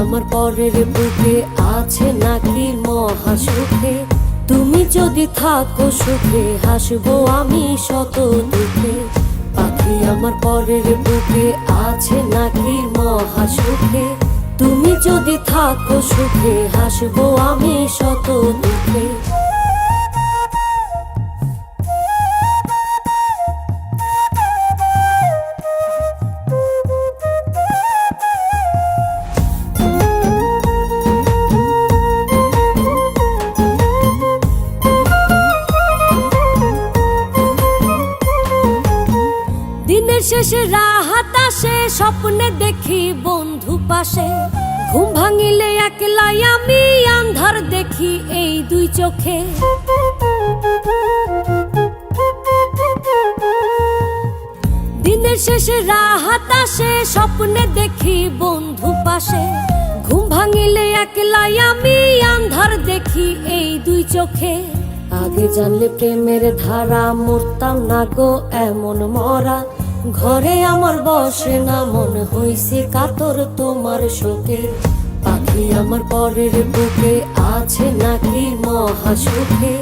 আমার পরের বুকে আছে নাকি মহা সুখে তুমি যদি থাকো সুখে, হাসবো আমি শত দুঃখে। পাখি আমার পরের বুকে আছে নাকি মহা সুখে তুমি যদি থাকো সুখে, হাসবো আমি শত দিনের শেষে, রাহাত আসে, স্বপ্নে দেখি বন্ধু পাশে। ঘুম ভাঙিলে একলাই আমি আন্ধার দেখি এই দুই চোখে। দিনের শেষে, রাহাত আসে, স্বপ্নে দেখি বন্ধু পাশে। ঘুম ভাঙিলে একলাই আমি আন্ধার দেখি এই দুই চোখে। আগে জানলে প্রেমের ধারা, মরতাম না গো এমন মরা। ঘরে আমার বসে না মন হইছে কাতর তোমার শোকে। পাখি আমার পরের বুকে আছে নাকি মহা সুখে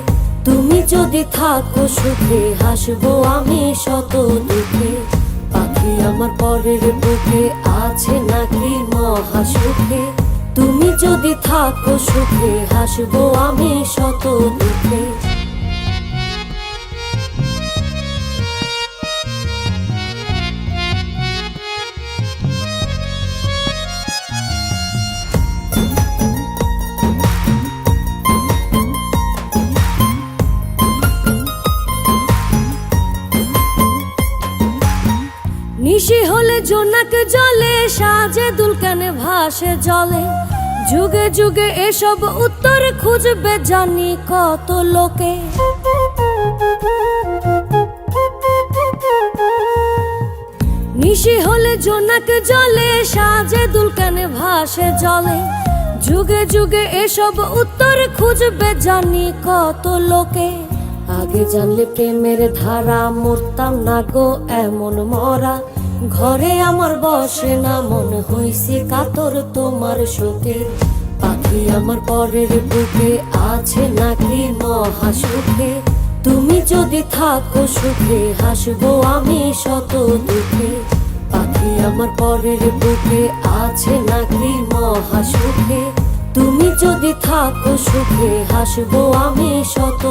তুমি যদি থাকো সুখে, হাসবো আমি শত দুঃখে। পাখি আমার পরের বুকে আছে নাকি মহা সুখে তুমি যদি থাকো সুখে, হাসবো আমি শত দুঃখে। নিশি হলে জোনাক জলে, সাজে দুলকানে ভাসে জলে। যুগে যুগে এসব উত্তর খুঁজবে জানি কত লোকে। নিশি হলে জোনাক জলে, সাজে দুলকানে ভাসে জলে। যুগে যুগে এসব উত্তর খুঁজবে জানি কত লোকে। আগে জানলে প্রেমের ধারা, মরতাম না গো এমন মরা। ঘরে আমার বসে না, মন হইছে কাতর তোমার শোকে। পাখি আমার পরের বুকে আছে নাকি মহা সুখে তুমি যদি থাকো সুখে, হাসবো আমি শত দুঃখে। পাখি আমার পরের বুকে আছে নাকি মহা সুখে তুমি যদি থাকো সুখে, হাসবো আমি শত